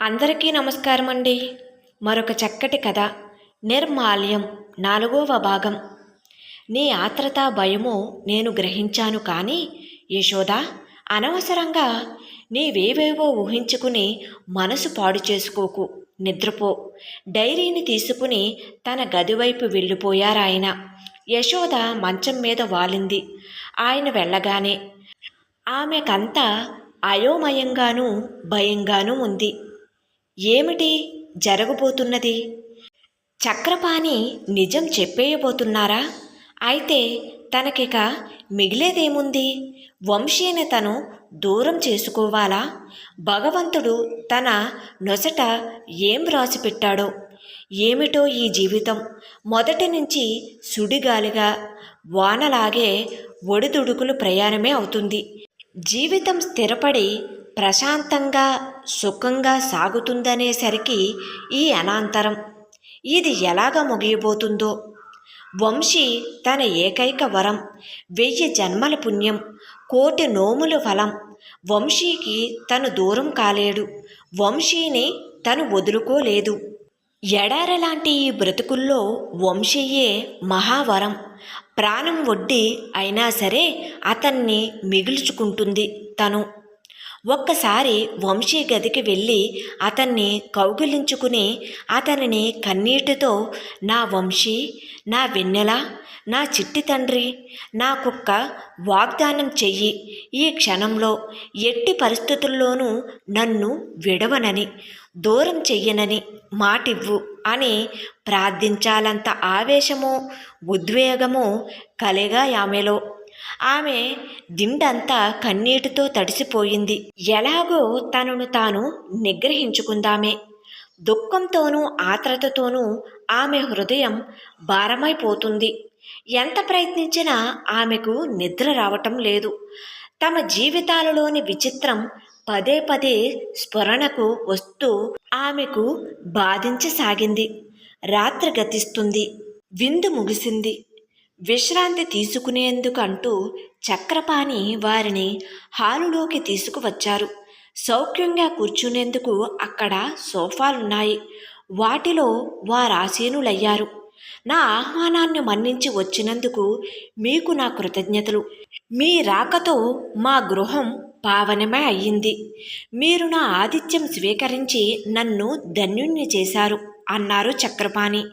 అందరికీ నమస్కారం అండి మరొక చక్కటి కథ నిర్మాల్యం నాలుగవ భాగం. నీ ఆత్రత భయము నేను గ్రహించాను కానీ యశోద అనవసరంగా నీవేవేవో ఊహించుకుని మనసు పాడు చేసుకోకు నిద్రపో. డైరీని తీసుకుని తన గదివైపు వెళ్ళిపోయారాయన. యశోద మంచం మీద వాలింది. ఆయన వెళ్ళగానే ఆమెకంతా అయోమయంగానూ భయంగానూ ఉంది. ఏమిటి జరగబోతున్నది? చక్రపాణి నిజం చెప్పేయబోతున్నారా? అయితే తనకిక మిగిలేదేముంది? వంశీని తను దూరం చేసుకోవాలా? భగవంతుడు తన నొసట ఏం రాసిపెట్టాడో? ఏమిటో ఈ జీవితం? మొదటి నుంచి సుడిగాలిగా వానలాగే ఒడిదుడుకులు ప్రయాణమే అవుతుంది. జీవితం స్థిరపడి ప్రశాంతంగా సుఖంగా సాగుతుందనేసరికి ఈ అనాంతరం ఇది ఎలాగ ముగియబోతుందో. వంశీ తన ఏకైక వరం వెయ్యి జన్మల పుణ్యం కోటి నోముల ఫలం. వంశీకి తను దూరం కాలేడు. వంశీని తను వదులుకోలేదు. ఎడారలాంటి ఈ బ్రతుకుల్లో వంశీయే మహావరం. ప్రాణం వడ్డి అయినా సరే అతన్ని మిగుల్చుకుంటుంది తను. ఒక్కసారి వంశీ గదికి వెళ్ళి అతన్ని కౌగిలించుకుని అతనిని కన్నీటితో నా వంశీ నా వెన్నెల నా చిట్టి తండ్రి నా కుక్క వాగ్దానం చెయ్యి. ఈ క్షణంలో ఎట్టి పరిస్థితుల్లోనూ నన్ను విడవనని దూరం చెయ్యనని మాటివ్వు అని ప్రార్థించాలంత ఆవేశమో ఉద్వేగమో కలిగా ఆమెలో ఆమె దిండంతా కన్నీటితో తడిసిపోయింది. ఎలాగో తనను తాను నిగ్రహించుకుందామే. దుఃఖంతోనూ ఆత్రతతోనూ ఆమె హృదయం భారమైపోతుంది. ఎంత ప్రయత్నించినా ఆమెకు నిద్ర రావటం లేదు. తమ జీవితాలలోని విచిత్రం పదే పదే స్ఫురణకు వస్తూ ఆమెకు బాధించసాగింది. రాత్రి గతిస్తుంది. విందు ముగిసింది. విశ్రాంతి తీసుకునేందుకు అంటూ చక్రపాణి వారిని హాలులోకి తీసుకువచ్చారు. సౌఖ్యంగా కూర్చునేందుకు అక్కడ సోఫాలున్నాయి. వాటిలో వారాసీనులయ్యారు. నా ఆహ్వానాన్ని మన్నించి వచ్చినందుకు మీకు నా కృతజ్ఞతలు. మీ రాకతో మా గృహం పావనమే అయ్యింది. మీరు నా ఆతిథ్యం స్వీకరించి నన్ను ధన్యుణ్ణి చేశారు అన్నారు చక్రపాణి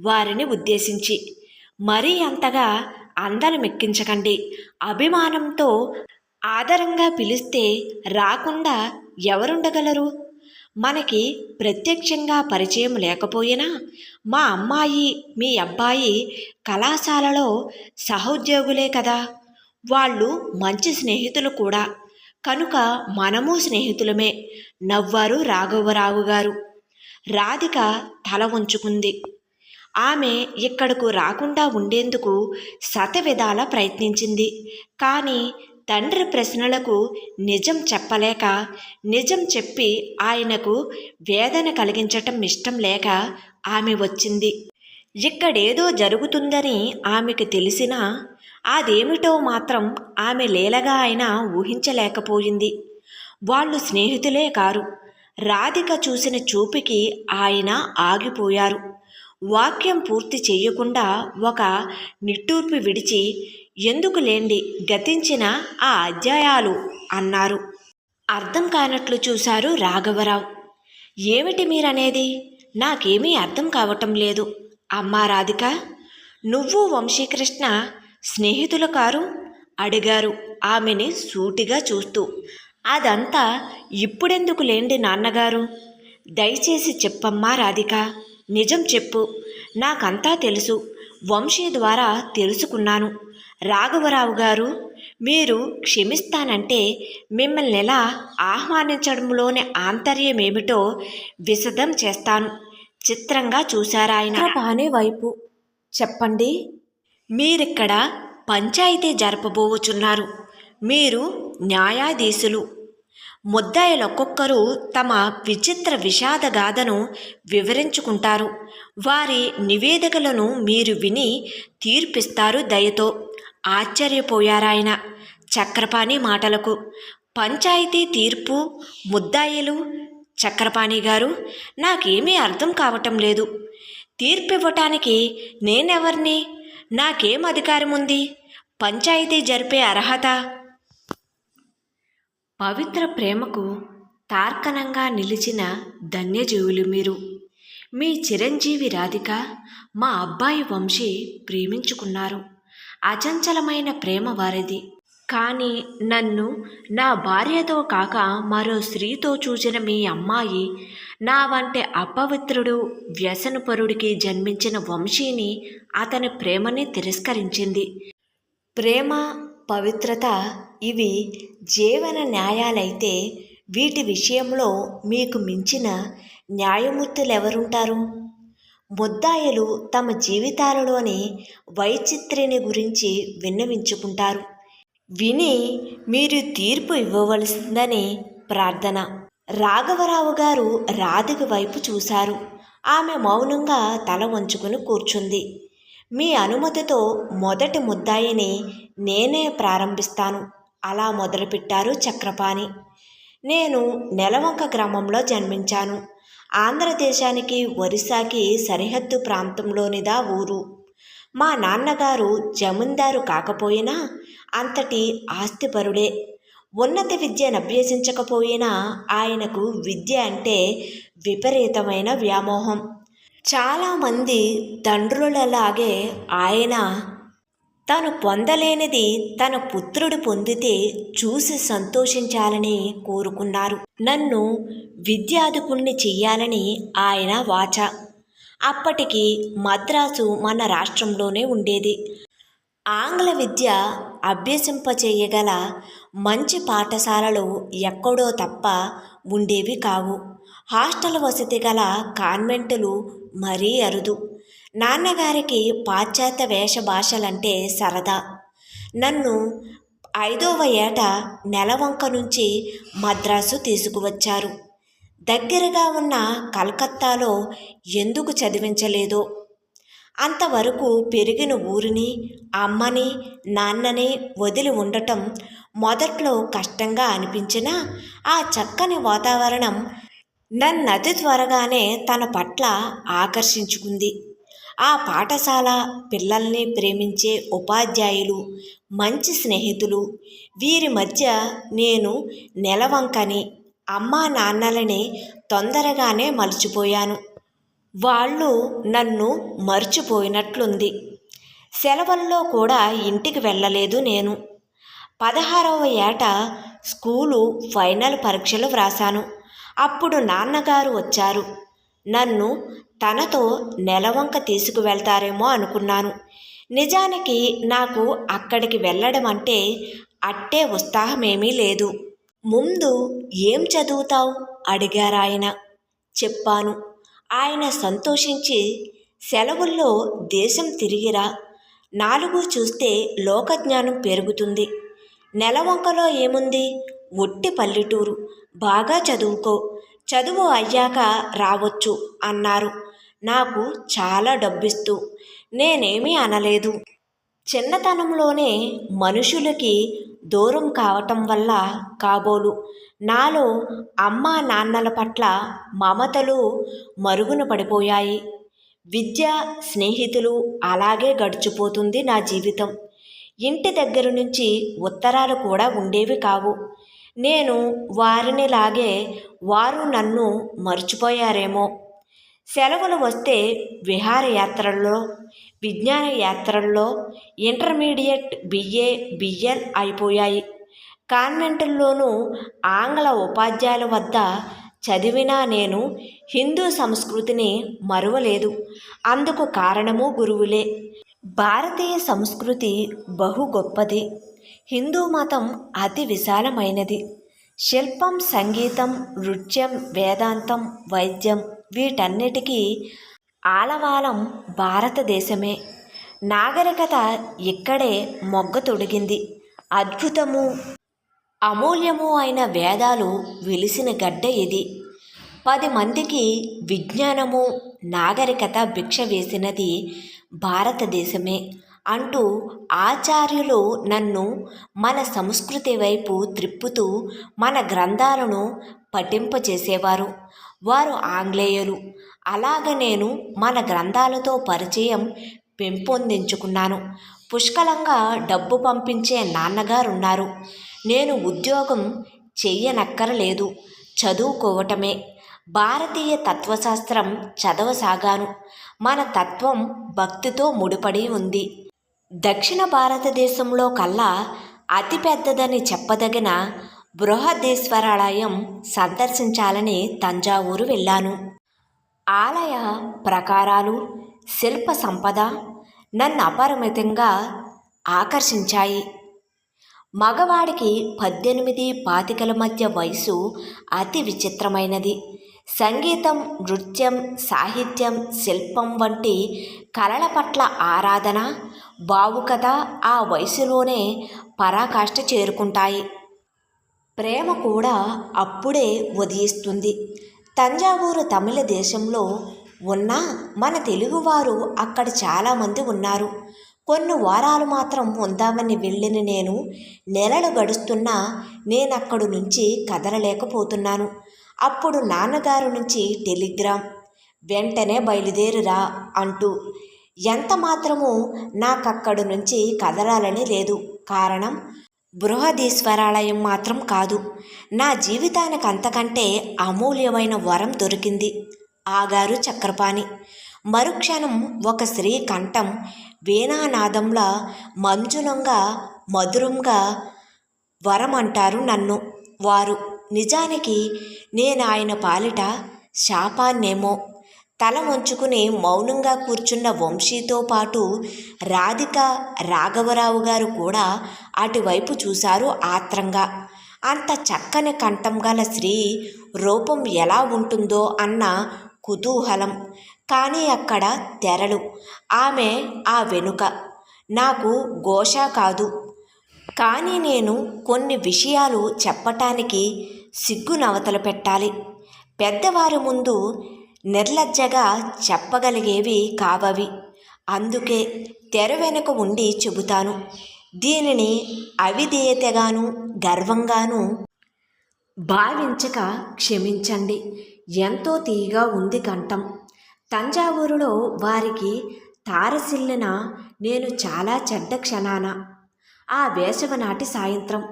వారిని ఉద్దేశించి. మరీ అంతగా అందరు మెక్కించకండి అభిమానంతో ఆదరంగా పిలిస్తే రాకుండా ఎవరుండగలరు? మనకి ప్రత్యక్షంగా పరిచయం లేకపోయినా మా అమ్మాయి మీ అబ్బాయి కళాశాలలో సహోద్యోగులే కదా. వాళ్ళు మంచి స్నేహితులు కూడా. కనుక మనము స్నేహితులమే. నవ్వారు రాఘవరావు గారు. రాధిక తల ఉంచుకుంది ఆమె ఇక్కడకు రాకుండా ఉండేందుకు శతవిధాల ప్రయత్నించింది. కానీ తండ్రి ప్రశ్నలకు నిజం చెప్పలేక నిజం చెప్పి ఆయనకు వేదన కలిగించటం ఇష్టం లేక ఆమె వచ్చింది. ఇక్కడేదో జరుగుతుందని ఆమెకు తెలిసినా అదేమిటో మాత్రం ఆమె లీలగా అయినా ఊహించలేకపోయింది. వాళ్ళు స్నేహితులే కారు. రాధిక చూసిన చూపుకి ఆయన ఆగిపోయారు. వాక్యం పూర్తి చేయకుండా ఒక నిట్టూర్పు విడిచి ఎందుకు లేండి? గతించిన ఆ అధ్యాయాలు అన్నారు. అర్థం కానట్లు చూశారు రాఘవరావు. ఏమిటి మీరనేది? నాకేమీ అర్థం కావటం లేదు అమ్మా రాధిక. నువ్వు వంశీకృష్ణ స్నేహితుల కారు? అడిగారు ఆమెని సూటిగా చూస్తూ. అదంతా ఇప్పుడెందుకు లేండి నాన్నగారు? దయచేసి చెప్పమ్మా రాధిక. నిజం చెప్పు. నాకంతా తెలుసు. వంశీ ద్వారా తెలుసుకున్నాను. రాఘవరావు గారు మీరు క్షమిస్తానంటే మిమ్మల్ని ఎలా ఆహ్వానించడంలోని ఆంతర్యమేమిటో విశదం చేస్తాను. చిత్రంగా చూశారాయన పానే వైపు. చెప్పండి. మీరిక్కడ పంచాయతీ జరపబోచున్నారు. మీరు న్యాయాధీశులు. ముద్దాయిలొక్కొక్కరు తమ విచిత్ర విషాద గాథను వివరించుకుంటారు. వారి నివేదికలను మీరు విని తీర్పిస్తారు దయతో. ఆశ్చర్యపోయారాయన చక్రపాణి మాటలకు. పంచాయతీ తీర్పు ముద్దాయిలు చక్రపాణి గారు నాకేమీ అర్థం కావటం లేదు. తీర్పివ్వటానికి నేనెవర్ని? నాకేం అధికారం ఉంది పంచాయతీ జరిపే అర్హత? పవిత్ర ప్రేమకు తార్కణంగా నిలిచిన ధన్యజీవులు మీరు. మీ చిరంజీవి రాధిక మా అబ్బాయి వంశీ ప్రేమించుకున్నారు. అచంచలమైన ప్రేమ వారిది. కానీ నన్ను నా భార్యతో కాక మరో స్త్రీతో చూసిన మీ అమ్మాయి నా వంటి అపవిత్రుడు వ్యసనపరుడికి జన్మించిన వంశీని అతని ప్రేమని తిరస్కరించింది. ప్రేమ పవిత్రత ఇవి జీవన న్యాయాలైతే వీటి విషయంలో మీకు మించిన న్యాయమూర్తులెవరుంటారు? ముద్దాయలు తమ జీవితాలలోని వైచిత్రిని గురించి విన్నవించుకుంటారు. విని మీరు తీర్పు ఇవ్వవలసిందని ప్రార్థన. రాఘవరావు గారు రాధిక వైపు చూశారు. ఆమె మౌనంగా తల వంచుకుని కూర్చుంది. మీ అనుమతితో మొదటి ముద్దాయిని నేనే ప్రారంభిస్తాను. అలా మొదలుపెట్టారు చక్రపాణి. నేను నెలవంక గ్రామంలో జన్మించాను. ఆంధ్రదేశానికి ఒరిస్సాకి సరిహద్దు ప్రాంతంలోనిదా ఊరు. మా నాన్నగారు జమీందారు కాకపోయినా అంతటి ఆస్తిపరుడే. ఉన్నత విద్యను అభ్యసించకపోయినా ఆయనకు విద్య అంటే విపరీతమైన వ్యామోహం. చాలామంది తండ్రులలాగే ఆయన తను పొందలేనిది తన పుత్రుడు పొందితే చూసి సంతోషించాలని కోరుకున్నారు. నన్ను విద్యాధికుణ్ణి చెయ్యాలని ఆయన వాచ. అప్పటికి మద్రాసు మన రాష్ట్రంలోనే ఉండేది. ఆంగ్ల విద్య అభ్యసింపచేయగల మంచి పాఠశాలలు ఎక్కడో తప్ప ఉండేవి కావు. హాస్టల్ వసతి గల కాన్వెంటులు మరీ అరుదు. నాన్నగారికి పాశ్చాత్య వేష భాషలంటే సరదా. నన్ను ఐదవ ఏట నెలవంక నుంచి మద్రాసు తీసుకువచ్చారు. దగ్గరగా ఉన్న కలకత్తాలో ఎందుకు చదివించలేదో. అంతవరకు పెరిగిన ఊరిని అమ్మని నాన్నని వదిలి ఉండటం మొదట్లో కష్టంగా అనిపించినా ఆ చక్కని వాతావరణం నన్నతి త్వరగానే తన పట్ల ఆకర్షించుకుంది. ఆ పాఠశాల పిల్లల్ని ప్రేమించే ఉపాధ్యాయులు మంచి స్నేహితులు వీరి మధ్య నేను నెలవంకని అమ్మా నాన్నలని తొందరగానే మలిచిపోయాను. వాళ్ళు నన్ను మర్చిపోయినట్లుంది. సెలవుల్లో కూడా ఇంటికి వెళ్ళలేదు నేను. పదహారవ ఏట స్కూలు ఫైనల్ పరీక్షలు వ్రాశాను. అప్పుడు నాన్నగారు వచ్చారు. నన్ను తనతో నెలవంక తీసుకువెళ్తారేమో అనుకున్నాను. నిజానికి నాకు అక్కడికి వెళ్ళడం అంటే అట్టే ఉత్సాహమేమీ లేదు. ముందు ఏం చదువుతావు? అడిగారాయన చెప్పాను. ఆయన సంతోషించి సెలవుల్లో దేశం తిరిగిరా. నాలుగు చూస్తే లోకజ్ఞానం పెరుగుతుంది. నెలవంకలో ఏముంది? ఒట్టి పల్లెటూరు. బాగా చదువుకో. చదువు అయ్యాక రావచ్చు అన్నారు. నాకు చాలా డబ్బిస్తూ. నేనేమీ అనలేదు. చిన్నతనంలోనే మనుషులకి దూరం కావటం వల్ల కాబోలు. నాలో అమ్మా నాన్నల పట్ల మమతలు మరుగున పడిపోయాయి. విద్య స్నేహితులు అలాగే గడిచిపోతుంది నా జీవితం. ఇంటి దగ్గర నుంచి ఉత్తరాలు కూడా ఉండేవి కావు. నేను వారిని లాగే వారు నన్ను మర్చిపోయారేమో. సెలవులు వస్తే విహారయాత్రల్లో విజ్ఞాన యాత్రల్లో ఇంటర్మీడియట్ బిఏ బిఎల్ అయిపోయాయి. కాన్వెంటుల్లోనూ ఆంగ్ల ఉపాధ్యాయుల వద్ద చదివినా నేను హిందూ సంస్కృతిని మరువలేదు. అందుకు కారణము గురువులే. భారతీయ సంస్కృతి బహు గొప్పది. హిందూ మతం అతి విశాలమైనది. శిల్పం సంగీతం నృత్యం వేదాంతం వైద్యం వీటన్నిటికీ ఆలవాలం భారతదేశమే. నాగరికత ఇక్కడే మొగ్గ తొడిగింది. అద్భుతము అమూల్యము అయిన వేదాలు విలిసిన గడ్డ ఇది. పది మందికి విజ్ఞానము నాగరికత భిక్ష వేసినది భారతదేశమే. అంటూ ఆచార్యులు నన్ను మన సంస్కృతి వైపు త్రిప్పుతూ మన గ్రంథాలను పఠింపచేసేవారు. వారు ఆంగ్లేయులు. అలాగ నేను మన గ్రంథాలతో పరిచయం పెంపొందించుకున్నాను. పుష్కలంగా డబ్బు పంపించే నాన్నగారున్నారు. నేను ఉద్యోగం చెయ్యనక్కరలేదు. చదువుకోవటమే. భారతీయ తత్వశాస్త్రం చదవసాగాను. మన తత్వం భక్తితో ముడిపడి ఉంది. దక్షిణ భారతదేశంలో కల్లా అతిపెద్దదని చెప్పదగిన బృహదేశ్వరాలయం సందర్శించాలని తంజావూరు వెళ్ళాను. ఆలయ ప్రకారాలు శిల్ప సంపద నన్ను అపరిమితంగా ఆకర్షించాయి. మగవాడికి పద్దెనిమిది పాతికల మధ్య వయసు అతి విచిత్రమైనది. సంగీతం నృత్యం సాహిత్యం శిల్పం వంటి కళల పట్ల ఆరాధన భావుకత ఆ వయసులోనే పరాకాష్ఠ చేరుకుంటాయి. ప్రేమ కూడా అప్పుడే ఉదయిస్తుంది. తంజావూరు తమిళ దేశంలో ఉన్న మన తెలుగువారు అక్కడ చాలామంది ఉన్నారు. కొన్ని వారాలు మాత్రం ఉందామని వెళ్ళిన నేను నెలలు గడుస్తున్నా నేను అక్కడి నుంచి కదలలేకపోతున్నాను. అప్పుడు నాన్నగారు నుంచి టెలిగ్రామ్. వెంటనే బయలుదేరురా అంటూ ఎంత మాత్రము నాకక్కడి నుంచి కదలాలని లేదు. కారణం? బృహదీశ్వరాలయం మాత్రం కాదు. నా జీవితానికి అంతకంటే అమూల్యమైన వరం దొరికింది. ఆగారు చక్రపాణి. మరుక్షణం ఒక స్త్రీ కంఠం వీణానాదంలా మంజులంగా మధురంగా వరం అంటారు నన్ను. వారు నిజానికి నేను ఆయన పాలిట శాపాన్నేమో. తల వంచుకుని మౌనంగా కూర్చున్న వంశీతో పాటు రాధిక రాఘవరావు గారు కూడా అటువైపు చూశారు ఆత్రంగా. అంత చక్కని కంఠం గల స్త్రీ రూపం ఎలా ఉంటుందో అన్న కుతూహలం. కానీ అక్కడ తెరలు. ఆమె ఆ వెనుక. నాకు ఘోష కాదు. కానీ నేను కొన్ని విషయాలు చెప్పటానికి సిగ్గునవతలు పెట్టాలి. పెద్దవారి ముందు నిర్లజ్జగా చెప్పగలిగేవి కావవి. అందుకే తెర వెనుక ఉండి చెబుతాను దీనిని అవిధేయతగాను గర్వంగాను భావించక క్షమించండి. ఎంతో తీగా ఉంది కంఠం. తంజావూరులో వారికి తారసిల్లిన నేను చాలా చెడ్డ క్షణాన. ఆ వేసవి నాటి సాయంత్రం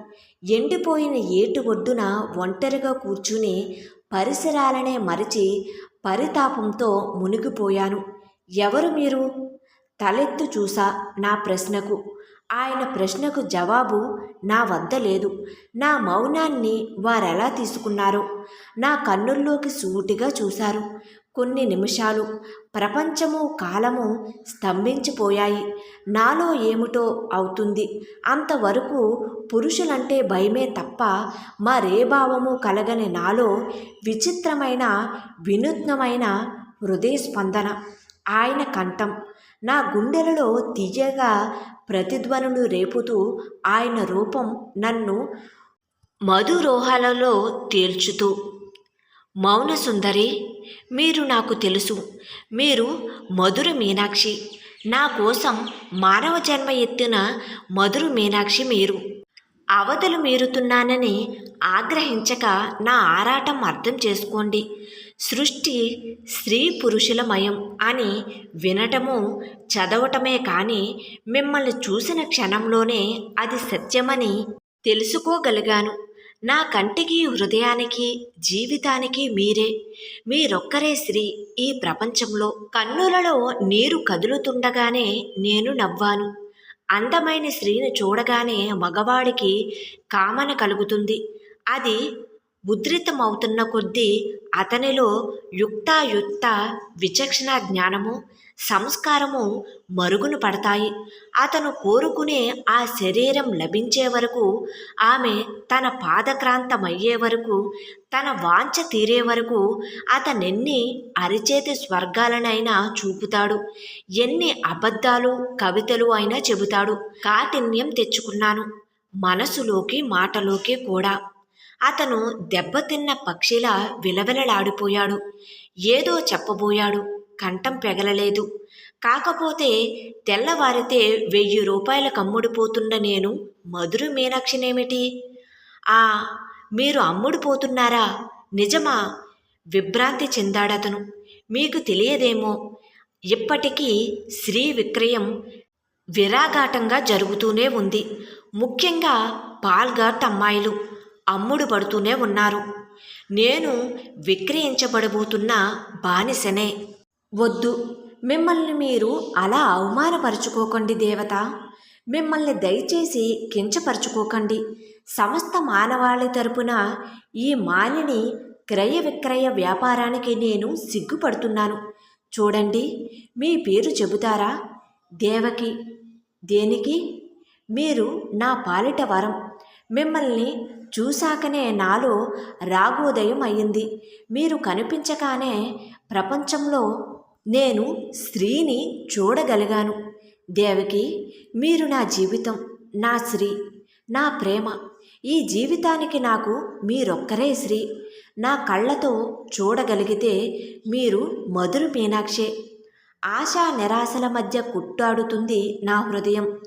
ఎండిపోయిన ఏటు ఒడ్డున ఒంటరిగా కూర్చుని పరిసరాలనే మరిచి పరితాపంతో మునిగిపోయాను. ఎవరు మీరు? తలెత్తు చూసా నా ప్రశ్నకు. ఆయన ప్రశ్నకు జవాబు నా వద్ద లేదు. నా మౌనాన్ని వారెలా తీసుకున్నారో? నా కన్నుల్లోకి సూటిగా చూశారు. కొన్ని నిమిషాలు. ప్రపంచము కాలము స్తంభించిపోయాయి. నాలో ఏమిటో అవుతుంది. అంతవరకు పురుషులంటే భయమే తప్ప మరే భావము కలగని నాలో విచిత్రమైన వినూత్నమైన హృదయ స్పందన ఆయన కంఠం. నా గుండెలలో తీయగా ప్రతిధ్వనులు రేపుతూ ఆయన రూపం నన్ను మధురోహాలలో తేల్చుతూ. మౌన సుందరి మీరు నాకు తెలుసు. మీరు మధుర మీనాక్షి. నా కోసం మానవ జన్మ ఎత్తిన మధుర మీనాక్షి మీరు. అవతలు మీరుతున్నానని ఆగ్రహించక నా ఆరాటం అర్థం చేసుకోండి. సృష్టి స్త్రీ పురుషులమయం అని వినటము చదవటమే కానీ మిమ్మల్ని చూసిన క్షణంలోనే అది సత్యమని తెలుసుకోగలిగాను. నా కంటికి హృదయానికి జీవితానికి మీరే. మీరొక్కరే స్త్రీ ఈ ప్రపంచంలో. కన్నులలో నీరు కదులుతుండగానే నేను నవ్వాను. అందమైన స్త్రీని చూడగానే మగవాడికి కామన కలుగుతుంది. అది ఉద్రితమవుతున్న కొద్దీ అతనిలో యుక్తాయుక్త విచక్షణ జ్ఞానము సంస్కారము మరుగున పడతాయి. అతను కోరుకునే ఆ శరీరం లభించే వరకు ఆమె తన పాదక్రాంతమయ్యే వరకు తన వాంఛ తీరే వరకు అతనెన్ని అరిచేతి స్వర్గాలనైనా చూపుతాడు. ఎన్ని అబద్ధాలు కవితలు అయినా చెబుతాడు. కాఠిన్యం తెచ్చుకున్నాను మనసులోకి మాటలోకి కూడా. అతను దెబ్బతిన్న పక్షిలా విలవిలలాడిపోయాడు. ఏదో చెప్పబోయాడు. కంఠం పెగలలేదు. కాకపోతే తెల్లవారితే వెయ్యి రూపాయల కమ్ముడిపోతున్న నేను మధుర మీనాక్షినేమిటి? ఆ మీరు అమ్ముడుపోతున్నారా నిజమా? విభ్రాంతి చెందాడతను. మీకు తెలియదేమో? ఇప్పటికీ శ్రీ విక్రయం విరాఘాటంగా జరుగుతూనే ఉంది. ముఖ్యంగా పాల్ఘాట్ అమ్మాయిలు అమ్ముడు పడుతూనే ఉన్నారు. నేను విక్రయించబడబోతున్న బానిసనే. వద్దు. మిమ్మల్ని మీరు అలా అవమానపరుచుకోకండి దేవత. మిమ్మల్ని దయచేసి కించపరుచుకోకండి. సమస్త మానవాళి తరపున ఈ మాలిని క్రయ విక్రయ వ్యాపారానికి నేను సిగ్గుపడుతున్నాను. చూడండి మీ పేరు చెబుతారా? దేవకి. దేనికి? మీరు నా పాలిట వరం. మిమ్మల్ని చూశాకనే నాలో రాగోదయం అయ్యింది మీరు కనిపించగానే ప్రపంచంలో నేను స్త్రీని చూడగలిగాను. దేవకి మీరు నా జీవితం నా శ్రీ నా ప్రేమ ఈ జీవితానికి నాకు మీరొక్కరే శ్రీ నా కళ్ళతో చూడగలిగితే మీరు మధుర మీనాక్షే. ఆశా నిరాశల మధ్య కుట్టాడుతుంది నా హృదయం.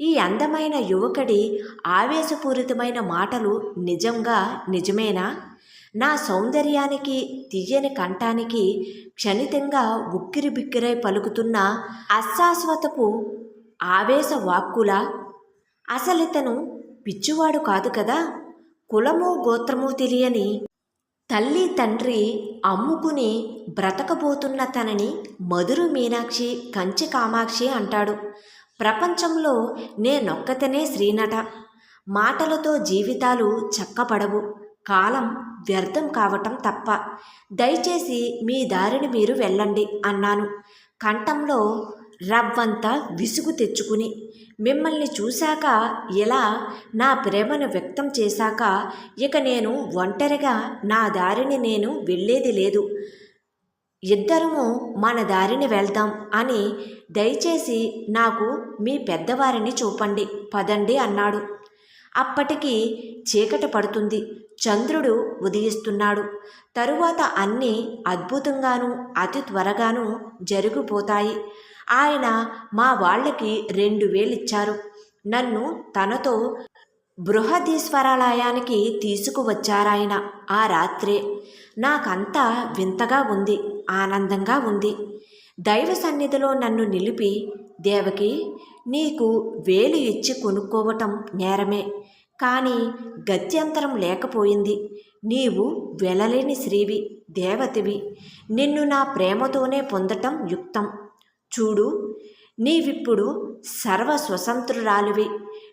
ఈ అందమైన యువకుడి ఆవేశపూరితమైన మాటలు నిజంగా నిజమేనా? నా సౌందర్యానికి తీయని కంఠానికి క్షణితంగా ఉక్కిరి బిక్కిరై పలుకుతున్న అశాశ్వతపు ఆవేశ వాక్కులా అసలితను పిచ్చివాడు కాదు కదా? కులము గోత్రము తెలియని తల్లి తండ్రి అమ్ముకుని బ్రతకబోతున్న తనని మధురు మీనాక్షి కంచి కామాక్షి అంటాడు. ప్రపంచంలో నేనొక్కతనే శ్రీనట మాటలతో జీవితాలు చక్కపడవు. కాలం వ్యర్థం కావటం తప్ప. దయచేసి మీ దారిని మీరు వెళ్ళండి అన్నాను. కంఠంలో రవ్వంత విసుగు తెచ్చుకుని మిమ్మల్ని చూశాక ఇలా నా ప్రేమను వ్యక్తం చేశాక ఇక నేను ఒంటరిగా నా దారిని నేను వెళ్ళేది లేదు. ఇద్దరము మన దారిని వెళ్దాం అని దయచేసి నాకు మీ పెద్దవారిని చూపండి పదండి అన్నాడు. అప్పటికి చీకటి పడుతుంది. చంద్రుడు ఉదయిస్తున్నాడు. తరువాత అన్నీ అద్భుతంగాను అతి త్వరగాను జరిగిపోతాయి. ఆయన మా వాళ్ళకి రెండు వేలిచ్చారు. నన్ను తనతో బృహదీశ్వరాలయానికి తీసుకువచ్చారాయన ఆ రాత్రే. నాకంతా వింతగా ఉంది ఆనందంగా ఉంది. దైవ సన్నిధిలో నన్ను నిలిపి దేవకి నీకు వేలు ఇచ్చి కొనుక్కోవటం నేరమే. కానీ గత్యంతరం లేకపోయింది. నీవు వెళ్ళలేని శ్రీవి దేవతివి. నిన్ను నా ప్రేమతోనే పొందటం యుక్తం. చూడు నీవిప్పుడు సర్వ స్వతంత్రురాలివి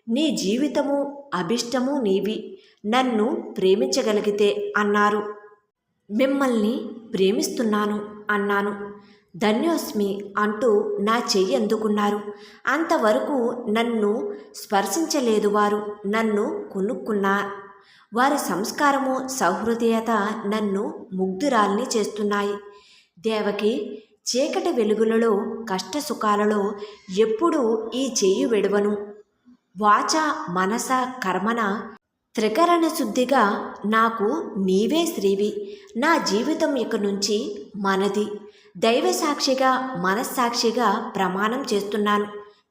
నీ జీవితము అభిష్టము నీవి. నన్ను ప్రేమించగలిగితే అన్నారు. మిమ్మల్ని ప్రేమిస్తున్నాను అన్నాను. ధన్యోస్మి అంటూ నా చెయ్యి అందుకున్నారు. అంతవరకు నన్ను స్పర్శించలేదు వారు. నన్ను కొనుక్కున్నా వారి సంస్కారము సౌహృదయత నన్ను ముగ్ధురాల్ని చేస్తున్నాయి. దేవకి చీకటి వెలుగులలో కష్ట సుఖాలలో ఎప్పుడూ ఈ చెయ్యి విడవను. వాచ మనస కర్మన త్రికరణ శుద్ధిగా నాకు నీవే శ్రీవి. నా జీవితం ఇక నుంచి మనది. దైవ సాక్షిగా మనస్సాక్షిగా ప్రమాణం చేస్తున్నాను.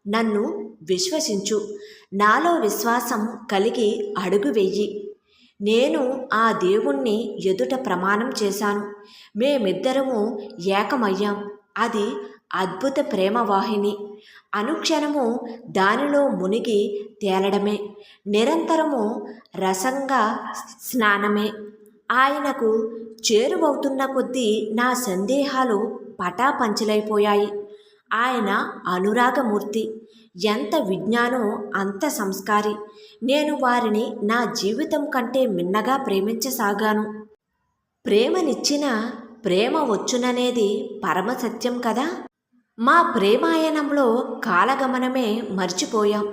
నన్ను విశ్వసించు. నాలో విశ్వాసం కలిగి అడుగు వెయ్యి నేను ఆ దేవుణ్ణి ఎదుట ప్రమాణం చేశాను. మేమిద్దరము ఏకమయ్యాం. అది అద్భుత ప్రేమవాహిని అనుక్షణము దానిలో మునిగి తేలడమే. నిరంతరము రసంగా స్నానమే. ఆయనకు చేరువవుతున్న కొద్దీ నా సందేహాలు పటాపంచలైపోయాయి. ఆయన అనురాగమూర్తి. ఎంత విజ్ఞానో అంత సంస్కారి. నేను వారిని నా జీవితం కంటే మిన్నగా ప్రేమించసాగాను. ప్రేమనిచ్చిన ప్రేమ వచ్చుననేది పరమసత్యం కదా? మా ప్రేమాయణంలో కాలగమనమే మర్చిపోయాం.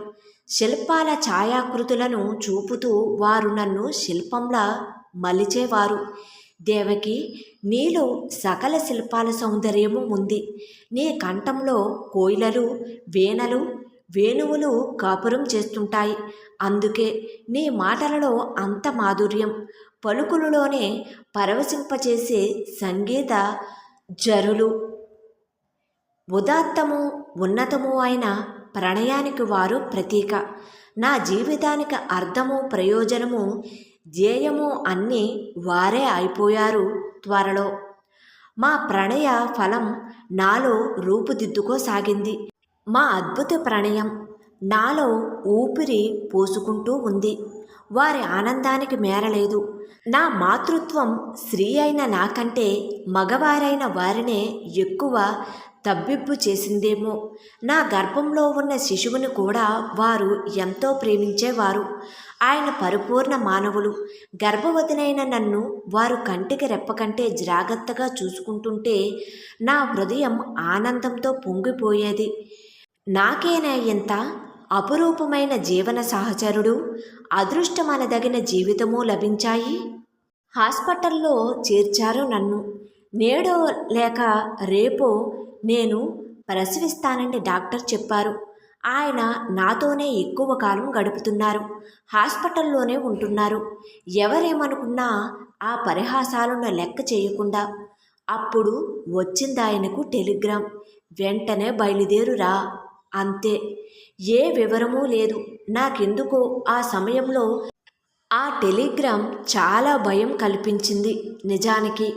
శిల్పాల ఛాయాకృతులను చూపుతూ వారు నన్ను శిల్పంలా మలిచేవారు. దేవకి నీలో సకల శిల్పాల సౌందర్యము ఉంది. నీ కంఠంలో కోయిలలు వీణలు వేణువులు కాపురం చేస్తుంటాయి. అందుకే నీ మాటలలో అంత మాధుర్యం. పలుకులలోనే పరవశింపచేసే సంగీత జరులు. ఉదాత్తము ఉన్నతము అయిన ప్రణయానికి వారు ప్రతీక. నా జీవితానికి అర్థము ప్రయోజనము ధ్యేయము అన్నీ వారే అయిపోయారు త్వరలో. మా ప్రణయ ఫలం నాలో రూపుదిద్దుకోసాగింది. మా అద్భుత ప్రణయం నాలో ఊపిరి పోసుకుంటూ ఉంది. వారి ఆనందానికి మేరలేదు. నా మాతృత్వం స్త్రీ అయిన నాకంటే మగవారైన వారినే ఎక్కువ తబ్బిబ్బు చేసిందేమో. నా గర్భంలో ఉన్న శిశువుని కూడా వారు ఎంతో ప్రేమించేవారు. ఆయన పరిపూర్ణ మానవులు. గర్భవతినైన నన్ను వారు కంటికి రెప్పకంటే జాగ్రత్తగా చూసుకుంటుంటే నా హృదయం ఆనందంతో పొంగిపోయేది. నాకేనా ఇంత అపురూపమైన జీవన సహచరుడు? అదృష్టమనదగిన జీవితము లభించాయి? హాస్పిటల్లో చేర్చారు నన్ను. నేడో లేక రేపో నేను ప్రసవిస్తానని డాక్టర్ చెప్పారు. ఆయన నాతోనే ఎక్కువ కాలం గడుపుతున్నారు. హాస్పిటల్లోనే ఉంటున్నారు. ఎవరేమనుకున్నా ఆ పరిహాసాలను లెక్క చేయకుండా. అప్పుడు వచ్చింది ఆయనకు టెలిగ్రామ్. వెంటనే బయలుదేరురా. అంతే. ఏ వివరమూ లేదు. నాకెందుకో ఆ సమయంలో ఆ టెలిగ్రామ్ చాలా భయం కల్పించింది నిజానికి.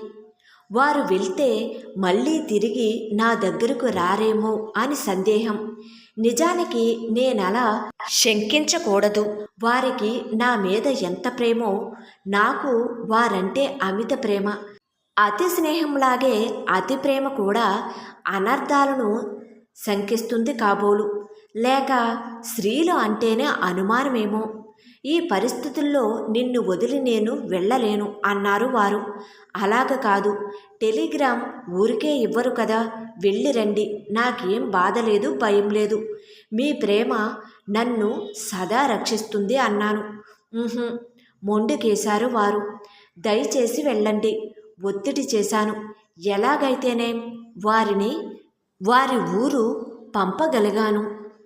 వారు వెళ్తే మళ్ళీ తిరిగి నా దగ్గరకు రారేమో అని సందేహం. నిజానికి నేనలా శంకించకూడదు. వారికి నా మీద ఎంత ప్రేమో నాకు వారంటే అమిత ప్రేమ. అతి స్నేహంలాగే అతి ప్రేమ కూడా అనర్థాలను శంకిస్తుంది కాబోలు. లేక స్త్రీలు అంటేనే అనుమానమేమో. ఈ పరిస్థితుల్లో నిన్ను వదిలి నేను వెళ్ళలేను అన్నారు వారు. అలాగ కాదు. టెలిగ్రామ్ ఊరికే ఇవ్వరు కదా. వెళ్ళి రండి. నాకేం బాధ లేదు భయం లేదు. మీ ప్రేమ నన్ను సదా రక్షిస్తుంది అన్నాను. మొండుకేశారు వారు. దయచేసి వెళ్ళండి. ఒత్తిడి చేశాను. ఎలాగైతేనేం వారిని వారి ఊరు పంపగలిగాను.